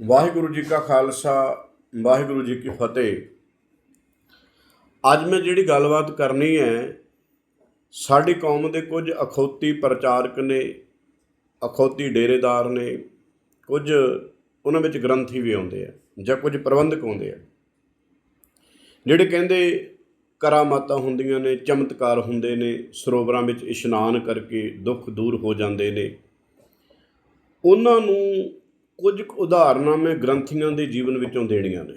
ਵਾਹਿਗੁਰੂ ਜੀ ਕਾ ਖਾਲਸਾ, ਵਾਹਿਗੁਰੂ ਜੀ ਕੀ ਫਤਿਹ। ਅੱਜ ਮੈਂ ਜਿਹੜੀ ਗੱਲਬਾਤ ਕਰਨੀ ਹੈ, ਸਾਡੀ ਕੌਮ ਦੇ ਕੁਝ ਅਖੌਤੀ ਪ੍ਰਚਾਰਕ ਨੇ, ਅਖੌਤੀ ਡੇਰੇਦਾਰ ਨੇ, ਕੁਝ ਉਹਨਾਂ ਵਿੱਚ ਗ੍ਰੰਥੀ ਵੀ ਆਉਂਦੇ ਆ, ਜਾਂ ਕੁਝ ਪ੍ਰਬੰਧਕ ਆਉਂਦੇ ਆ। ਜਿਹੜੇ ਕਹਿੰਦੇ ਕਰਾਮਾਤਾਂ ਹੁੰਦੀਆਂ ਨੇ, ਚਮਤਕਾਰ ਹੁੰਦੇ ਨੇ, ਸਰੋਵਰਾਂ ਵਿੱਚ ਇਸ਼ਨਾਨ ਕਰਕੇ ਦੁੱਖ ਦੂਰ ਹੋ ਜਾਂਦੇ ਨੇ, ਉਹਨਾਂ ਨੂੰ ਕੁਝ ਕੁ ਉਦਾਹਰਨਾਂ ਮੈਂ ਗ੍ਰੰਥੀਆਂ ਦੇ ਜੀਵਨ ਵਿੱਚੋਂ ਦੇਣੀਆਂ ਨੇ।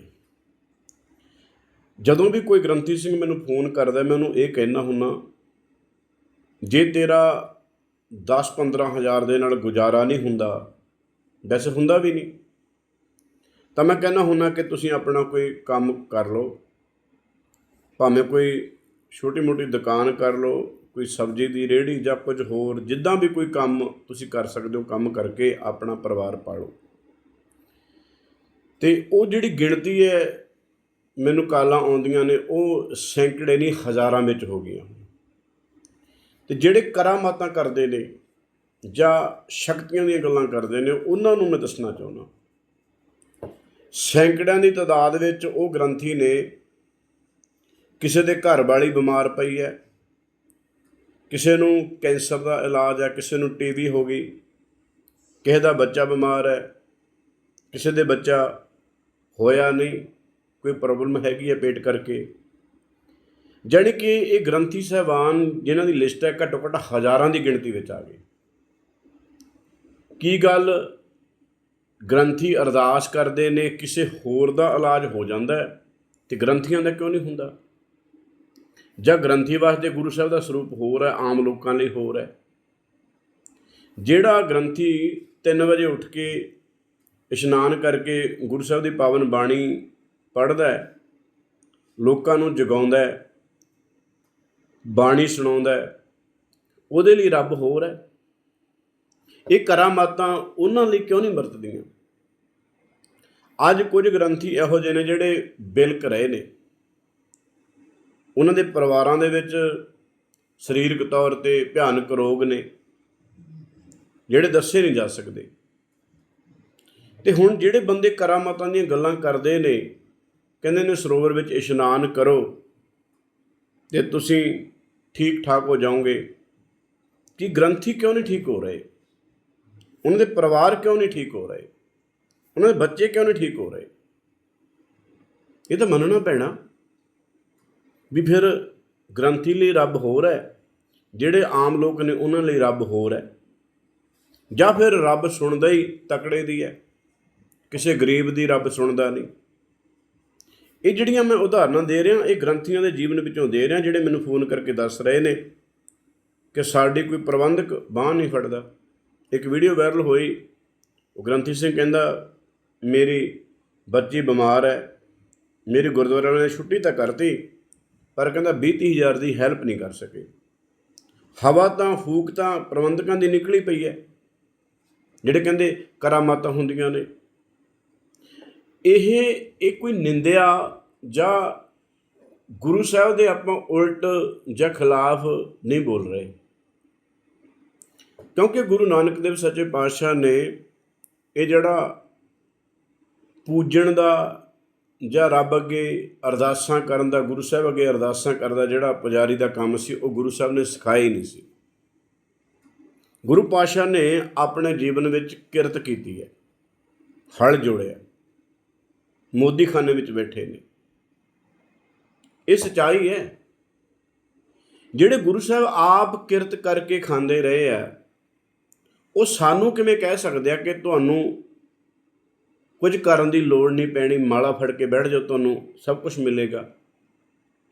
ਜਦੋਂ ਵੀ ਕੋਈ ਗ੍ਰੰਥੀ ਸਿੰਘ ਮੈਨੂੰ ਫੋਨ ਕਰਦਾ, ਮੈਂ ਉਹਨੂੰ ਇਹ ਕਹਿਣਾ ਹੁੰਨਾ, ਜੇ ਤੇਰਾ 10-15 ਹਜ਼ਾਰ ਦੇ ਨਾਲ ਗੁਜ਼ਾਰਾ ਨਹੀਂ ਹੁੰਦਾ, ਵੈਸੇ ਹੁੰਦਾ ਵੀ ਨਹੀਂ, ਤਾਂ ਮੈਂ ਕਹਿੰਦਾ ਹੁੰਨਾ ਕਿ ਤੁਸੀਂ ਆਪਣਾ ਕੋਈ ਕੰਮ ਕਰ ਲਓ, ਭਾਵੇਂ ਕੋਈ ਛੋਟੀ ਮੋਟੀ ਦੁਕਾਨ ਕਰ ਲਓ, ਕੋਈ ਸਬਜ਼ੀ ਦੀ ਰੇਹੜੀ ਜਾਂ ਕੁਝ ਹੋਰ, ਜਿੱਦਾਂ ਵੀ ਕੋਈ ਕੰਮ ਤੁਸੀਂ ਕਰ ਸਕਦੇ ਹੋ, ਕੰਮ ਕਰਕੇ ਆਪਣਾ ਪਰਿਵਾਰ ਪਾਲੋ। ਤੇ ਉਹ ਜਿਹੜੀ ਗਿਣਤੀ ਹੈ, ਮੈਨੂੰ ਕਾਲਾਂ ਆਉਂਦੀਆਂ ਨੇ, ਉਹ ਸੈਂਕੜੇ ਨਹੀਂ, ਹਜ਼ਾਰਾਂ ਵਿੱਚ ਹੋ ਗਈਆਂ। ਤੇ ਜਿਹੜੇ ਕਰਾਮਾਤਾਂ ਕਰਦੇ ਨੇ ਜਾਂ ਸ਼ਕਤੀਆਂ ਦੀਆਂ ਗੱਲਾਂ ਕਰਦੇ ਨੇ, ਉਹਨਾਂ ਨੂੰ ਮੈਂ ਦੱਸਣਾ ਚਾਹੁੰਦਾ। ਸੈਂਕੜਿਆਂ ਦੀ ਤਾਦਾਦ ਵਿੱਚ ਉਹ ਗ੍ਰੰਥੀ ਨੇ, ਕਿਸੇ ਦੇ ਘਰ ਵਾਲੀ ਬਿਮਾਰ ਪਈ ਹੈ, ਕਿਸੇ ਨੂੰ ਕੈਂਸਰ ਦਾ ਇਲਾਜ ਹੈ, ਕਿਸੇ ਨੂੰ ਟੀਵੀ ਹੋ ਗਈ, ਕਿਸੇ ਦਾ ਬੱਚਾ ਬਿਮਾਰ ਹੈ, ਕਿਸੇ ਦੇ ਬੱਚਾ ਹੋਇਆ ਨਹੀਂ, ਕੋਈ ਪ੍ਰੋਬਲਮ ਹੈਗੀ ਹੈ ਪੇਟ ਕਰਕੇ? ਜਾਣੀ ਕਿ ਇਹ ਗ੍ਰੰਥੀ ਸਹਿਬਾਨ ਜਿਨ੍ਹਾਂ ਦੀ ਲਿਸਟ ਹੈ ਘੱਟੋ ਘੱਟ ਹਜ਼ਾਰਾਂ ਦੀ ਗਿਣਤੀ ਵਿੱਚ ਆ ਗਏ। ਕੀ ਗੱਲ ਗ੍ਰੰਥੀ ਅਰਦਾਸ ਕਰਦੇ ਨੇ, ਕਿਸੇ ਹੋਰ ਦਾ ਇਲਾਜ ਹੋ ਜਾਂਦਾ ਹੈ? ਤੇ ਗ੍ਰੰਥੀਆਂ ਦਾ ਕਿਉਂ ਨਹੀਂ ਹੁੰਦਾ? ਜਾਂ ਗ੍ਰੰਥੀ ਵਾਸਤੇ ਗੁਰੂ ਸਾਹਿਬ ਦਾ ਸਰੂਪ ਹੋਰ ਹੈ, ਆਮ ਲੋਕਾਂ ਲਈ ਹੋਰ ਹੈ? ਜਿਹੜਾ ਗ੍ਰੰਥੀ 3 ਵਜੇ ਉੱਠ ਕੇ ਇਸ਼ਨਾਨ ਕਰਕੇ ਗੁਰੂ ਸਾਹਿਬ ਦੀ ਪਾਵਨ ਬਾਣੀ ਪੜ੍ਹਦਾ ਹੈ, ਲੋਕਾਂ ਨੂੰ ਜਗਾਉਂਦਾ ਹੈ, ਬਾਣੀ ਸੁਣਾਉਂਦਾ ਹੈ, ਉਹਦੇ ਲਈ ਰੱਬ ਹੋਰ ਹੈ। ਇਹ ਕਰਾਮਾਤਾਂ ਉਹਨਾਂ ਲਈ ਕਿਉਂ ਨਹੀਂ ਵਰਤਦੀਆਂ? ਅੱਜ ਕੁਝ ਗ੍ਰੰਥੀ ਇਹੋ ਜਿਹੇ ਨੇ ਜਿਹੜੇ ਬਿਲਕ ਰਹੇ ਨੇ। ਉਹਨਾਂ ਦੇ ਪਰਿਵਾਰਾਂ ਦੇ ਵਿੱਚ ਸਰੀਰਕ ਤੌਰ ਤੇ ਭਿਆਨਕ ਰੋਗ ਨੇ, ਜਿਹੜੇ ਦੱਸੇ ਨਹੀਂ ਜਾ ਸਕਦੇ। ਤੇ ਹੁਣ ਜਿਹੜੇ ਬੰਦੇ ਕਰਾਮਾਤਾਂ ਦੀਆਂ ਗੱਲਾਂ ਕਰਦੇ ਨੇ, ਕਹਿੰਦੇ ਨੇ ਸਰੋਵਰ ਵਿੱਚ ਇਸ਼ਨਾਨ ਕਰੋ, ਤੇ ਤੁਸੀਂ ਠੀਕ ਠਾਕ ਹੋ ਜਾਓਗੇ। ਕਿ ਗ੍ਰੰਥੀ ਕਿਉਂ ਨਹੀਂ ਠੀਕ ਹੋ ਰਹੇ? ਉਹਨਾਂ ਦੇ ਪਰਿਵਾਰ ਕਿਉਂ ਨਹੀਂ ਠੀਕ ਹੋ ਰਹੇ? ਉਹਨਾਂ ਦੇ ਬੱਚੇ ਕਿਉਂ ਨਹੀਂ ਠੀਕ ਹੋ ਰਹੇ? ਇਹ ਤਾਂ ਮੰਨਣਾ ਪੈਣਾ ਵੀ ਫਿਰ ਗ੍ਰੰਥੀ ਲਈ ਰੱਬ ਹੋਰ ਹੈ, ਜਿਹੜੇ ਆਮ ਲੋਕ ਨੇ ਉਹਨਾਂ ਲਈ ਰੱਬ ਹੋਰ ਹੈ। ਜਾਂ ਫਿਰ ਰੱਬ ਸੁਣਦਾ ਹੀ ਤਕੜੇ ਦੀ ਹੈ। ਕਿਸੇ ਗਰੀਬ ਦੀ ਰੱਬ ਸੁਣਦਾ ਨਹੀਂ। ਇਹ ਜਿਹੜੀਆਂ ਮੈਂ ਉਦਾਹਰਨਾਂ ਦੇ ਰਿਹਾ, ਇਹ ਗ੍ਰੰਥੀਆਂ ਦੇ ਜੀਵਨ ਵਿੱਚੋਂ ਦੇ ਰਿਹਾ, ਜਿਹੜੇ ਮੈਨੂੰ ਫੋਨ ਕਰਕੇ ਦੱਸ ਰਹੇ ਨੇ ਕਿ ਸਾਡੀ ਕੋਈ ਪ੍ਰਬੰਧਕ ਬਾਹ ਨਹੀਂ ਫੜਦਾ। ਇੱਕ ਵੀਡੀਓ ਵਾਇਰਲ ਹੋਈ। ਉਹ ਗ੍ਰੰਥੀ ਸਿੰਘ ਕਹਿੰਦਾ, ਮੇਰੀ ਬੱਚੀ ਬਿਮਾਰ ਹੈ। ਮੇਰੇ ਗੁਰਦੁਆਰੇ ਵਾਲਿਆਂ ਨੇ ਛੁੱਟੀ ਤਾਂ ਕਰਤੀ, ਪਰ ਕਹਿੰਦਾ 20 ਹਜ਼ਾਰ ਦੀ ਹੈਲਪ ਨਹੀਂ ਕਰ ਸਕੇ। ਹਵਾ ਤਾਂ, ਫੂਕ ਤਾਂ ਪ੍ਰਬੰਧਕਾਂ ਦੀ ਨਿਕਲੀ ਪਈ ਹੈ। ਜਿਹੜੇ ਕਹਿੰਦੇ ਕਰਾਮਾਤਾਂ ਹੁੰਦੀਆਂ ਨੇ ਇਹ ਇਹ ਕੋਈ ਨਿੰਦਿਆ ਜਾਂ ਗੁਰੂ ਸਾਹਿਬ ਦੇ ਆਪਾਂ ਉਲਟ ਜਾਂ ਖਿਲਾਫ ਨਹੀਂ ਬੋਲ ਰਹੇ। ਕਿਉਂਕਿ ਗੁਰੂ ਨਾਨਕ ਦੇਵ ਸੱਚੇ ਪਾਤਸ਼ਾਹ ਨੇ ਇਹ ਜਿਹੜਾ ਪੂਜਣ ਦਾ ਜਾਂ ਰੱਬ ਅੱਗੇ ਅਰਦਾਸਾਂ ਕਰਨ ਦਾ, ਗੁਰੂ ਸਾਹਿਬ ਅੱਗੇ ਅਰਦਾਸਾਂ ਕਰਦਾ ਜਿਹੜਾ ਪੁਜਾਰੀ ਦਾ ਕੰਮ ਸੀ, ਉਹ ਗੁਰੂ ਸਾਹਿਬ ਨੇ ਸਿਖਾਇਆ ਹੀ ਨਹੀਂ ਸੀ। ਗੁਰੂ ਪਾਤਸ਼ਾਹ ਨੇ ਆਪਣੇ ਜੀਵਨ ਵਿੱਚ ਕਿਰਤ ਕੀਤੀ ਹੈ, ਹਲ ਜੋੜਿਆ। ਮੋਦੀਖਾਨੇ ਵਿੱਚ ਬੈਠੇ ਨੇ। ਇਹ ਸਚਾਈ ਹੈ। ਜਿਹੜੇ ਗੁਰੂ ਸਾਹਿਬ ਆਪ ਕਿਰਤ ਕਰਕੇ ਖਾਂਦੇ ਰਹੇ ਆ, ਉਹ ਸਾਨੂੰ ਕਿਵੇਂ ਕਹਿ ਸਕਦੇ ਆ ਕਿ ਤੁਹਾਨੂੰ ਕੁਝ ਕਰਨ ਦੀ ਲੋੜ ਨਹੀਂ ਪੈਣੀ, ਮਾਲਾ ਫੜ ਕੇ ਬੈਠ ਜਾਓ, ਤੁਹਾਨੂੰ ਸਭ ਕੁਝ ਮਿਲੇਗਾ।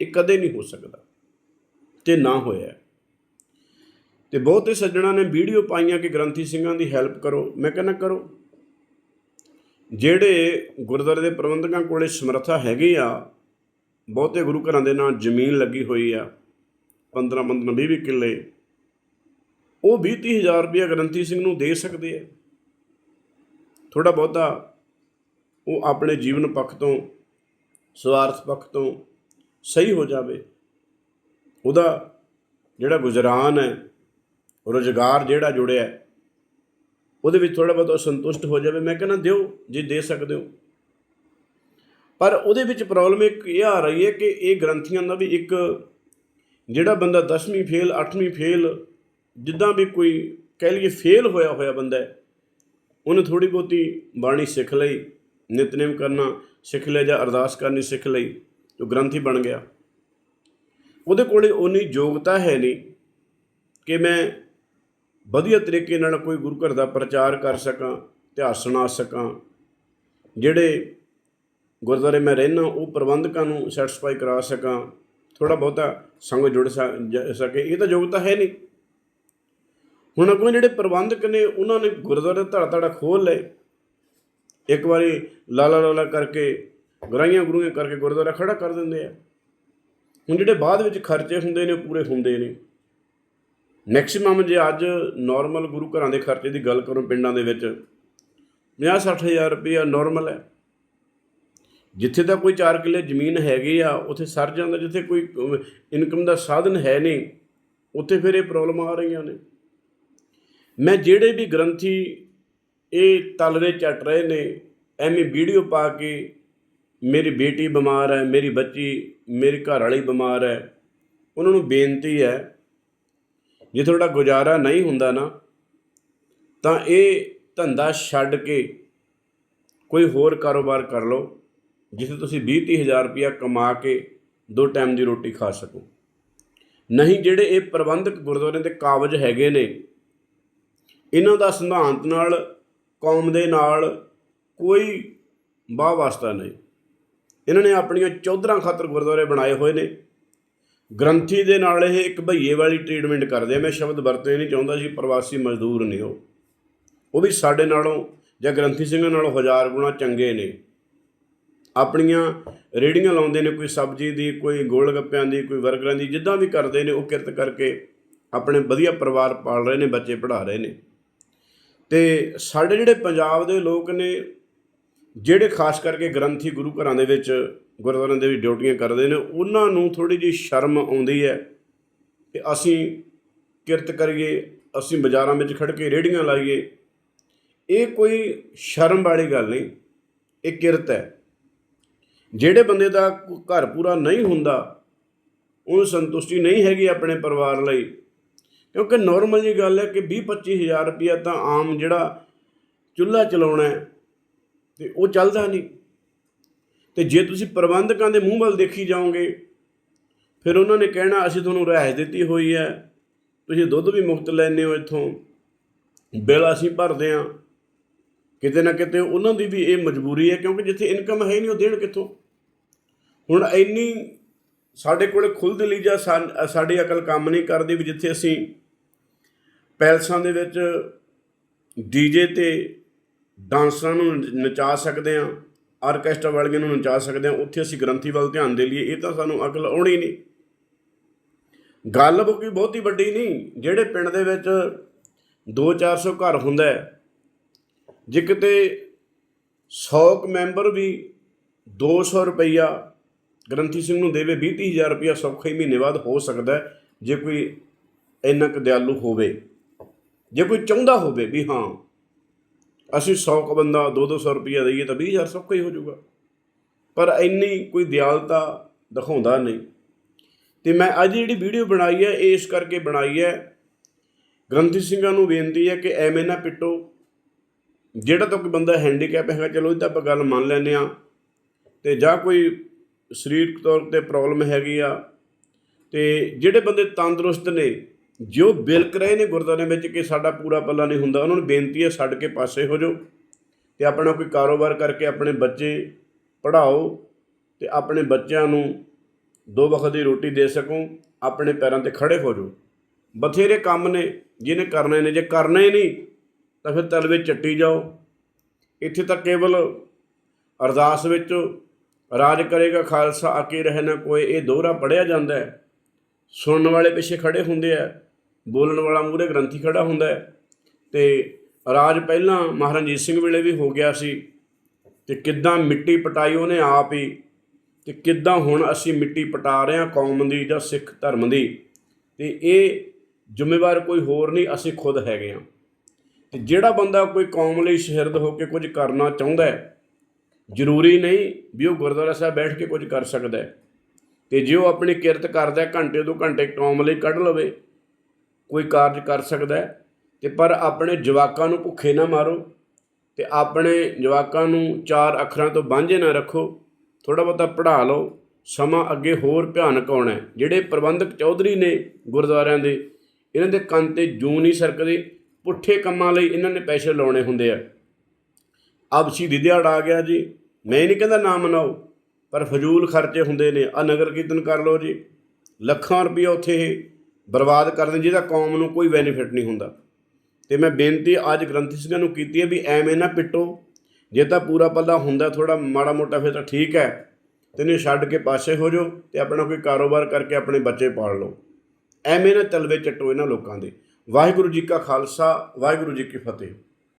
ਇਹ ਕਦੇ ਨਹੀਂ ਹੋ ਸਕਦਾ ਤੇ ਨਾ ਹੋਇਆ। ਤੇ ਬਹੁਤੇ ਸੱਜਣਾ ਨੇ ਵੀਡੀਓ ਪਾਈਆਂ ਕਿ ਗ੍ਰੰਥੀ ਸਿੰਘਾਂ ਦੀ ਹੈਲਪ ਕਰੋ। ਮੈਂ ਕਹਿੰਦਾ ਕਰੋ। ਜਿਹੜੇ ਗੁਰਦੁਆਰੇ ਦੇ ਪ੍ਰਬੰਧਕਾਂ ਕੋਲੇ ਸਮਰੱਥਾ ਹੈਗੀ ਆ, ਬਹੁਤੇ ਗੁਰੂ ਘਰਾਂ ਦੇ ਨਾਲ ਜ਼ਮੀਨ ਲੱਗੀ ਹੋਈ ਆ 15 15 20 20 ਕਿੱਲੇ, ਉਹ 20 30 ਹਜ਼ਾਰ ਰੁਪਇਆ ਗ੍ਰੰਥੀ ਸਿੰਘ ਨੂੰ ਦੇ ਸਕਦੇ ਆ। ਥੋੜਾ ਬਹੁਤਾ ਉਹ ਆਪਣੇ ਜੀਵਨ ਪੱਖ ਤੋਂ, ਸਵਾਰਥ ਪੱਖ ਤੋਂ ਸਹੀ ਹੋ ਜਾਵੇ। ਉਹਦਾ ਜਿਹੜਾ ਗੁਜ਼ਰਾਨ ਹੈ, ਰੋਜ਼ਗਾਰ ਜਿਹੜਾ ਜੁੜਿਆ ਉਹਦੇ ਵਿੱਚ ਥੋੜਾ ਬਹੁਤ ਸੰਤੁਸ਼ਟ ਹੋ ਜਾਵੇ। ਮੈਂ ਕਹਿੰਦਾ ਦਿਓ, ਜੇ ਦੇ ਸਕਦੇ ਹੋ। ਪਰ ਉਹਦੇ ਵਿੱਚ ਪ੍ਰੋਬਲਮ ਇੱਕ ਇਹ ਆ ਰਹੀ ਹੈ ਕਿ ਇਹ ਗ੍ਰੰਥੀਆਂ ਦਾ ਵੀ ਇੱਕ ਜਿਹੜਾ ਬੰਦਾ 10ਵੀਂ ਫੇਲ 8ਵੀਂ ਫੇਲ ਜਿੱਦਾਂ ਵੀ ਕੋਈ ਕਹਿ ਲਈਏ ਫੇਲ ਹੋਇਆ ਹੋਇਆ ਬੰਦਾ ਹੈ, ਉਹਨੇ ਥੋੜੀ ਬਹੁਤੀ ਬਾਣੀ ਸਿੱਖ ਲਈ, ਨਿਤਨੇਮ ਕਰਨਾ ਸਿੱਖ ਲਿਆ ਜਾਂ ਅਰਦਾਸ ਕਰਨੀ ਸਿੱਖ ਲਈ, ਜੋ ਗ੍ਰੰਥੀ ਬਣ ਗਿਆ। ਉਹਦੇ ਕੋਲੇ ਉਨੀ ਯੋਗਤਾ ਹੈ ਨਹੀਂ ਕਿ ਮੈਂ ਵਧੀਆ ਤਰੀਕੇ ਨਾਲ ਕੋਈ ਗੁਰੂ ਘਰ ਦਾ ਪ੍ਰਚਾਰ ਕਰ ਸਕਾਂ, ਇਤਿਹਾਸ ਸੁਣਾ ਸਕਾਂ, ਜਿਹੜੇ ਗੁਰਦੁਆਰੇ ਮੈਂ ਰਹਿਣਾ ਉਹ ਪ੍ਰਬੰਧਕਾਂ ਨੂੰ ਸੈਟੀਸਫਾਈ ਕਰਾ ਸਕਾਂ ਥੋੜਾ ਬਹੁਤਾ ਸੰਗ ਜੁੜ ਸ- ਜ- ਸਕੇ, ਇਹ ਤਾਂ ਯੋਗਤਾ ਹੈ ਨਹੀਂ। ਹੁਣ ਅੱਗੋਂ ਜਿਹੜੇ ਪ੍ਰਬੰਧਕ ਨੇ, ਉਹਨਾਂ ਨੇ ਗੁਰਦੁਆਰੇ ਧੜਾ ਧੜਾ ਖੋਲ ਲਏ। ਇੱਕ ਵਾਰੀ ਲਾਲਾ ਲਾਲਾ ਕਰਕੇ, ਗਰਾਈਆਂ ਗੁਰੂਆਂ ਕਰਕੇ ਗੁਰਦੁਆਰਾ ਖੜਾ ਕਰ ਦਿੰਦੇ ਆ। ਹੁਣ ਜਿਹੜੇ ਬਾਅਦ ਵਿੱਚ ਖਰਚੇ ਹੁੰਦੇ ਨੇ, ਉਹ ਪੂਰੇ ਹੁੰਦੇ ਨੇ ਮੈਕਸਿਮਮ ਜੇ ਅੱਜ ਨਾਰਮਲ ਗੁਰੂ ਘਰਾਂ ਦੇ ਖਰਚੇ ਦੀ ਗੱਲ ਕਰੋ ਪਿੰਡਾਂ ਦੇ ਵਿੱਚ 50 ਹਜ਼ਾਰ ਰੁਪਇਆ ਨਾਰਮਲ ਹੈ। ਜਿੱਥੇ ਤਾਂ ਕੋਈ 4 ਕਿੱਲੇ ਜ਼ਮੀਨ ਹੈਗੀ ਆ, ਉੱਥੇ ਸਰ ਜਾਂਦਾ ਜਿੱਥੇ ਕੋਈ ਇਨਕਮ ਦਾ ਸਾਧਨ ਹੈ ਨਹੀਂ, ਉੱਥੇ ਫਿਰ ਇਹ ਪ੍ਰੋਬਲਮ ਆ ਰਹੀਆਂ ਨੇ। ਮੈਂ ਜਿਹੜੇ ਵੀ ਗ੍ਰੰਥੀ ਇਹ ਤਲਰੇ ਚੱਟ ਰਹੇ ਨੇ, ਐਵੇਂ ਵੀਡੀਓ ਪਾ ਕੇ ਮੇਰੀ ਬੇਟੀ ਬਿਮਾਰ ਹੈ, ਮੇਰੀ ਬੱਚੀ, ਮੇਰੀ ਘਰ ਵਾਲੀ ਬਿਮਾਰ ਹੈ, ਉਹਨਾਂ ਨੂੰ ਬੇਨਤੀ ਹੈ ਜੇ ਤੁਹਾਡਾ ਗੁਜ਼ਾਰਾ ਨਹੀਂ ਹੁੰਦਾ ਨਾ, ਤਾਂ ਇਹ ਧੰਦਾ ਛੱਡ ਕੇ ਕੋਈ ਹੋਰ ਕਾਰੋਬਾਰ ਕਰ ਲਓ, ਜਿੱਥੇ ਤੁਸੀਂ 20 ਹਜ਼ਾਰ ਰੁਪਇਆ ਕਮਾ ਕੇ ਦੋ ਟਾਈਮ ਦੀ ਰੋਟੀ ਖਾ ਸਕੋ। ਨਹੀਂ, ਜਿਹੜੇ ਇਹ ਪ੍ਰਬੰਧਕ ਗੁਰਦੁਆਰੇ ਦੇ ਕਾਬਜ ਹੈਗੇ ਨੇ, ਇਹਨਾਂ ਦਾ ਸਿਧਾਂਤ ਨਾਲ, ਕੌਮ ਦੇ ਨਾਲ ਕੋਈ ਵਾਹ ਵਾਸਤਾ ਨਹੀਂ। ਇਹਨਾਂ ਨੇ ਆਪਣੀਆਂ ਚੌਧਰਾਂ ਖਾਤਰ ਗੁਰਦੁਆਰੇ ਬਣਾਏ ਹੋਏ ਨੇ। ਗ੍ਰੰਥੀ ਦੇ ਨਾਲ ਇਹ ਇੱਕ ਭਈਏ ਵਾਲੀ ਟ੍ਰੀਟਮੈਂਟ ਕਰਦੇ ਆ। ਮੈਂ ਸ਼ਬਦ ਵਰਤੇ ਨਹੀਂ, ਚਾਹੁੰਦਾ ਜੀ ਪ੍ਰਵਾਸੀ ਮਜ਼ਦੂਰ ਨੇ ਉਹ। ਉਹ ਵੀ ਸਾਡੇ ਨਾਲੋਂ ਜਾਂ ਗ੍ਰੰਥੀ ਸਿੰਘਾਂ ਨਾਲੋਂ ਹਜ਼ਾਰ ਗੁਣਾ ਚੰਗੇ ਨੇ। ਆਪਣੀਆਂ ਰੇੜੀਆਂ ਲਾਉਂਦੇ ਨੇ, ਕੋਈ ਸਬਜ਼ੀ ਦੀ, ਕੋਈ ਗੋਲ ਗੱਪਿਆਂ ਦੀ, ਕੋਈ ਵਰਗਰਾਂ ਦੀ, ਜਿੱਦਾਂ ਵੀ ਕਰਦੇ ਨੇ, ਉਹ ਕਿਰਤ ਕਰਕੇ ਆਪਣੇ ਵਧੀਆ ਪਰਿਵਾਰ ਪਾਲ ਰਹੇ ਨੇ, ਬੱਚੇ ਪੜ੍ਹਾ ਰਹੇ ਨੇ। ਤੇ ਸਾਡੇ ਜਿਹੜੇ ਪੰਜਾਬ ਦੇ ਲੋਕ ਨੇ, ਜਿਹੜੇ ਖਾਸ ਕਰਕੇ ਗ੍ਰੰਥੀ ਗੁਰੂ ਘਰਾਂ ਦੇ ਵਿੱਚ ਗੁਰਦੁਆਰਿਆਂ ਦੇ ਵਿੱਚ ਡਿਊਟੀਆਂ ਕਰਦੇ ਨੇ, ਉਹਨਾਂ ਨੂੰ ਥੋੜੀ ਜਿਹੀ ਸ਼ਰਮ ਆਉਂਦੀ ਹੈ ਕਿ ਅਸੀਂ ਕਿਰਤ ਕਰੀਏ, ਅਸੀਂ ਬਾਜ਼ਾਰਾਂ ਵਿੱਚ ਖੜ ਕੇ ਰੇੜੀਆਂ ਲਾਈਏ। ਇਹ ਕੋਈ ਸ਼ਰਮ ਵਾਲੀ ਗੱਲ ਨਹੀਂ, ਇਹ ਕਿਰਤ ਹੈ। ਜਿਹੜੇ ਬੰਦੇ ਦਾ ਘਰ ਪੂਰਾ ਨਹੀਂ ਹੁੰਦਾ, ਉਹਨੂੰ ਸੰਤੁਸ਼ਟੀ ਨਹੀਂ ਹੈਗੀ ਆਪਣੇ ਪਰਿਵਾਰ ਲਈ। ਕਿਉਂਕਿ ਨਾਰਮਲ ਜੀ ਗੱਲ ਹੈ ਕਿ 20 25000 ਰੁਪਇਆ ਤਾਂ ਆਮ ਜਿਹੜਾ ਚੁੱਲ੍ਹਾ ਚਲਾਉਣਾ ਹੈ, ਤੇ ਉਹ ਚੱਲਦਾ ਨਹੀਂ। ਤੇ ਜੇ ਤੁਸੀਂ ਪ੍ਰਬੰਧਕਾਂ ਦੇ ਮੂੰਹ ਵੱਲ ਦੇਖੀ ਜਾਓਗੇ, ਫਿਰ ਉਹਨਾਂ ਨੇ ਕਹਿਣਾ, ਅਸੀਂ ਤੁਹਾਨੂੰ ਰਿਹਾਇਸ਼ ਦਿੱਤੀ ਹੋਈ ਹੈ, ਤੁਸੀਂ ਦੁੱਧ ਵੀ ਮੁਫਤ ਲੈਂਦੇ ਹੋ ਇੱਥੋਂ, ਬਿੱਲ ਅਸੀਂ ਭਰਦੇ ਹਾਂ। ਕਿਤੇ ਨਾ ਕਿਤੇ ਉਹਨਾਂ ਦੀ ਵੀ ਇਹ ਮਜਬੂਰੀ ਹੈ, ਕਿਉਂਕਿ ਜਿੱਥੇ ਇਨਕਮ ਹੈ ਨਹੀਂ, ਉਹ ਦੇਣ ਕਿੱਥੋਂ? ਹੁਣ ਇੰਨੀ ਸਾਡੇ ਕੋਲੇ ਖੁੱਲ੍ਹ ਲਈ ਜਾਂ ਸਾਡੀ ਅਕਲ ਕੰਮ ਨਹੀਂ ਕਰਦੀ ਵੀ ਜਿੱਥੇ ਅਸੀਂ ਪੈਲਸਾਂ ਦੇ ਵਿੱਚ ਡੀਜੇ ਤੇ ਡਾਂਸਰਾਂ ਨੂੰ ਨਚਾ ਸਕਦੇ ਹਾਂ ਆਰਕੈਸਟਰਾ ਵਾਲੀਆਂ ਨੂੰ ਨਚਾ ਸਕਦੇ ਹਾਂ, ਉੱਥੇ ਅਸੀਂ ਗ੍ਰੰਥੀ ਵੱਲ ਧਿਆਨ ਦੇ ਲਈਏ, ਇਹ ਤਾਂ ਸਾਨੂੰ ਅਕਲ ਆਉਣੀ ਨਹੀਂ। ਗੱਲ ਕੋਈ ਬਹੁਤੀ ਵੱਡੀ ਨਹੀਂ, ਜਿਹੜੇ ਪਿੰਡ ਦੇ ਵਿੱਚ 2-400 ਘਰ ਹੁੰਦਾ ਜੇ ਕਿਤੇ 100 ਕੁ ਮੈਂਬਰ ਵੀ 200 ਰੁਪਈਆ ਗ੍ਰੰਥੀ ਸਿੰਘ ਨੂੰ ਦੇਵੇ 20000 ਰੁਪਈਆ ਸੌਖਾ ਹੀ ਮਹੀਨੇ ਬਾਅਦ ਹੋ ਸਕਦਾ ਜੇ ਕੋਈ ਇੰਨਾ ਕੁ ਦਿਆਲੂ ਹੋਵੇ, ਜੇ ਕੋਈ ਚਾਹੁੰਦਾ ਹੋਵੇ ਵੀ ਹਾਂ ਅਸੀਂ 100 ਕੁ ਬੰਦਾ 2-200 ਰੁਪਈਆ ਦਈਏ ਤਾਂ 20000 ਸੌਖਾ ਹੀ ਹੋ ਜਾਊਗਾ। ਪਰ ਇੰਨੀ ਕੋਈ ਦਿਆਲਤਾ ਦਿਖਾਉਂਦਾ ਨਹੀਂ। ਤੇ ਮੈਂ ਅੱਜ ਜਿਹੜੀ ਵੀਡੀਓ ਬਣਾਈ ਹੈ, ਇਹ ਇਸ ਕਰਕੇ ਬਣਾਈ ਹੈ, ਗ੍ਰੰਥੀ ਸਿੰਘਾਂ ਨੂੰ ਬੇਨਤੀ ਹੈ ਕਿ ਐਵੇਂ ਨਾ ਪਿੱਟੋ। ਜਿਹੜਾ ਤਾਂ ਕੋਈ ਬੰਦਾ ਹੈਂਡੀਕੈਪ ਹੈਗਾ, ਚਲੋ ਇਹ ਤਾਂ ਆਪਾਂ ਗੱਲ ਮੰਨ ਲੈਂਦੇ ਆ ਤੇ ਜਾਂ ਕੋਈ ਸਰੀਰਕ ਤੌਰ ਤੇ ਪ੍ਰੋਬਲਮ ਹੈਗੀ ਆ। ਤੇ ਜਿਹੜੇ ਬੰਦੇ ਤੰਦਰੁਸਤ ਨੇ ਜੋ ਬਿਲਕ ਰਹੇ ਨੇ ਗੁਰਦੁਆਰੇ ਵਿੱਚ ਕਿ ਸਾਡਾ ਪੂਰਾ ਪੱਲਾ ਨਹੀਂ ਹੁੰਦਾ, ਉਹਨਾਂ ਨੂੰ ਬੇਨਤੀ ਹੈ ਛੱਡ ਕੇ ਪਾਸੇ ਹੋ ਜਾਓ ਤੇ ਆਪਣਾ ਕੋਈ ਕਾਰੋਬਾਰ ਕਰਕੇ ਆਪਣੇ ਬੱਚੇ ਪੜ੍ਹਾਓ ਤੇ ਆਪਣੇ ਬੱਚਿਆਂ ਨੂੰ ਦੋ ਵਕਤ ਦੀ ਰੋਟੀ ਦੇ ਸਕੋ, ਆਪਣੇ ਪੈਰਾਂ ਤੇ ਖੜੇ ਹੋ ਜਾਓ। ਬਥੇਰੇ ਕੰਮ ਨੇ ਜਿਹਨੇ ਕਰਨੇ ਨੇ, ਜੇ ਕਰਨਾ ਹੀ ਨਹੀਂ, ਤਾਂ ਫਿਰ ਤਲ ਵਿੱਚ ਚੱਟੀ ਜਾਓ। ਇੱਥੇ ਤਾਂ ਕੇਵਲ ਅਰਦਾਸ ਵਿੱਚ ਰਾਜ ਕਰੇਗਾ ਖਾਲਸਾ ਆਕੇ ਰਹਿ ਨਾ ਕੋਈ, ਇਹ ਦੋਹਰਾ ਪੜਿਆ ਜਾਂਦਾ ਹੈ। ਸੁਣਨ ਵਾਲੇ ਪਿੱਛੇ ਖੜੇ ਹੁੰਦੇ ਆ। ਬੋਲਣ ਵਾਲਾ ਮੂਹਰੇ ਗ੍ਰੰਥੀ ਖੜਾ ਹੁੰਦਾ ਹੈ। ਤੇ ਰਾਜ ਪਹਿਲਾਂ ਮਹਾਰਣਜੀਤ ਸਿੰਘ ਵੇਲੇ ਵੀ ਹੋ ਗਿਆ ਸੀ। ਤੇ ਕਿੱਦਾਂ ਮਿੱਟੀ ਪਟਾਈ ਉਹਨੇ ਆਪ ਹੀ, ਤੇ ਕਿੱਦਾਂ ਹੁਣ ਅਸੀਂ ਮਿੱਟੀ ਪਟਾ ਰਹੇ ਹਾਂ ਕੌਮ ਦੀ ਜਾਂ ਸਿੱਖ ਧਰਮ ਦੀ। ਤੇ ਇਹ ਜ਼ਿੰਮੇਵਾਰ ਕੋਈ ਹੋਰ ਨਹੀਂ, ਅਸੀਂ ਖੁਦ ਹੈਗੇ ਹਾਂ। ਤੇ ਜਿਹੜਾ ਬੰਦਾ ਕੋਈ ਕੌਮ ਲਈ ਸ਼ਹਿਰਦ ਹੋ ਕੇ ਕੁਝ ਕਰਨਾ ਚਾਹੁੰਦਾ ਹੈ, ਜ਼ਰੂਰੀ ਨਹੀਂ ਵੀ ਉਹ ਗੁਰਦੁਆਰਾ ਸਾਹਿਬ ਬੈਠ ਕੇ ਕੁਝ ਕਰ ਸਕਦਾ ਹੈ। ਤੇ ਜੇ ਉਹ ਆਪਣੀ ਕਿਰਤ ਕਰਦਾ ਘੰਟੇ ਤੋਂ ਘੰਟੇ ਕੌਮ ਲਈ ਕੱਢ ਲਵੇ ਕੋਈ ਕਾਰਜ ਕਰ ਸਕਦਾ ਹੈ ਤੇ ਪਰ ਆਪਣੇ ਜਵਾਕਾਂ ਨੂੰ ਭੁੱਖੇ ਨਾ ਮਾਰੋ ਤੇ ਆਪਣੇ ਜਵਾਕਾਂ ਨੂੰ ਚਾਰ ਅੱਖਰਾਂ ਤੋਂ ਵਾਂਝੇ ਨਾ ਰੱਖੋ ਥੋੜਾ ਬਹੁਤਾ ਪੜ੍ਹਾ ਲਓ, ਸਮਾਂ ਅੱਗੇ ਹੋਰ ਭਿਆਨਕ ਆਉਣਾ ਜਿਹੜੇ ਪ੍ਰਬੰਧਕ ਚੌਧਰੀ ਨੇ ਗੁਰਦੁਆਰਿਆਂ ਦੇ, ਇਹਨਾਂ ਦੇ ਕੰਨ ਤੇ ਜੂੰ ਨਹੀਂ ਸਰਕਦੇ, ਪੁੱਠੇ ਕੰਮਾਂ ਲਈ ਇਹਨਾਂ ਨੇ ਪੈਸੇ ਲਾਉਣੇ ਹੁੰਦੇ ਆ। ਅਬ ਸ਼ਹੀਦੀ ਦਿਹਾੜਾ ਆ ਗਿਆ ਜੀ। ਮੈਂ ਨਹੀਂ ਕਹਿੰਦਾ ਨਾ ਮਨਾਓ, ਪਰ ਫਜ਼ੂਲ ਖਰਚੇ ਹੁੰਦੇ ਨੇ। ਆ ਨਗਰ ਕੀਰਤਨ ਕਰ ਲਓ ਜੀ। ਲੱਖਾਂ ਰੁਪਏ ਉੱਥੇ ਇਹ ਬਰਬਾਦ ਕਰਦੇ ਜਿਹਦਾ ਕੌਮ ਨੂੰ ਕੋਈ ਬੈਨੀਫਿਟ ਨਹੀਂ ਹੁੰਦਾ। ਤੇ ਮੈਂ ਬੇਨਤੀ ਅੱਜ ਗ੍ਰੰਥੀ ਸਿੰਘਾਂ ਨੂੰ ਕੀਤੀ ਹੈ ਵੀ ਐਵੇਂ ਨਾ ਪਿੱਟੋ। ਜੇ ਤਾਂ ਪੂਰਾ ਪੱਲਾ ਹੁੰਦਾ ਥੋੜਾ ਮਾੜਾ ਮੋਟਾ ਫਿਰ ਤਾਂ ਠੀਕ ਹੈ। ਤੇ ਛੱਡ ਕੇ ਪਾਸੇ ਹੋ ਜਾਓ ਤੇ ਆਪਣਾ ਕੋਈ ਕਾਰੋਬਾਰ ਕਰਕੇ ਆਪਣੇ ਬੱਚੇ ਪਾਲ ਲਓ। ਐਵੇਂ ਨਾ ਤਲਵੇ ਚੱਟੋ ਇਹਨਾਂ ਲੋਕਾਂ ਦੇ। ਵਾਹਿਗੁਰੂ ਜੀ ਕਾ ਖਾਲਸਾ, ਵਾਹਿਗੁਰੂ ਜੀ ਕੀ ਫਤਿਹ।